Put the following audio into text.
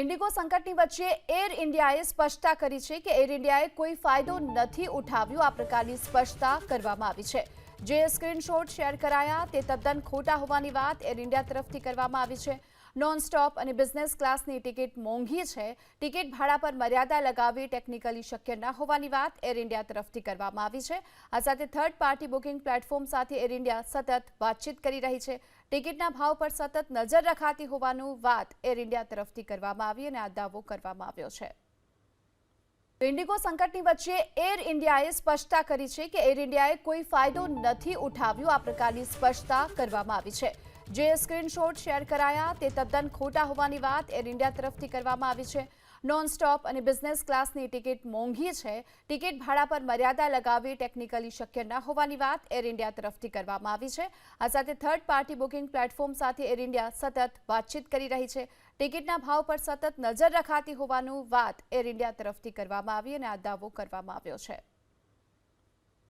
Indigo સંકટની વચ્ચે air ઇન્ડિયાએ સ્પષ્ટતા કરી છે કે એર ઇન્ડિયાએ કોઈ ફાયદો નથી ઉઠાવ્યો. આ પ્રકારની સ્પષ્ટતા કરવામાં આવી છે. જે સ્ક્રીનશોટ શેર કરાયા, તે તદ્દન ખોટા હોવાની વાત એર ઇન્ડિયા તરફથી કરવામાં આવી છે. નોન સ્ટોપ અને બિઝનેસ ક્લાસની ટિકિટ મોંઘી છે. ટિકિટ ભાડા પર મર્યાદા લગાવવી ટેકનિકલી શક્ય ન હોવાની વાત એર ઇન્ડિયા તરફથી કરવામાં આવી છે. આ સાથે થર્ડ પાર્ટી બુકિંગ પ્લેટફોર્મ સાથે એર ઇન્ડિયા સતત વાતચીત કરી રહી છે. ટિકિટના ભાવ પર સતત નજર રખાતી હોવાનું વાત એર ઇન્ડિયા તરફથી કરવામાં આવી અને આ દાવો કરવામાં આવ્યો છે. ઇન્ડિગો સંકટની વચ્ચે એર ઇન્ડિયાએ સ્પષ્ટતા કરી છે કે એર ઇન્ડિયાએ કોઈ ફાયદો નથી ઉઠાવ્યો. આ પ્રકારની સ્પષ્ટતા કરવામાં આવી છે. જે સ્ક્રીનશોટ શેર કરાયા તે તદ્દન ખોટા હોવાની વાત એર ઇન્ડિયા તરફથી કરવામાં આવી છે. નોન સ્ટોપ અને બિઝનેસ ક્લાસની ટિકિટ મોંઘી છે. ટિકિટ ભાડા પર મર્યાદા લગાવવી ટેકનિકલી શક્ય ન હોવાની વાત એર ઇન્ડિયા તરફથી કરવામાં આવી છે. આ સાથે થર્ડ પાર્ટી બુકિંગ પ્લેટફોર્મ સાથે એર ઇન્ડિયા સતત વાતચીત કરી રહી છે. ટિકિટના ભાવ પર સતત નજર રખાતી હોવાનું વાત એર ઇન્ડિયા તરફથી કરવામાં આવી અને આ દાવો કરવામાં આવ્યો છે.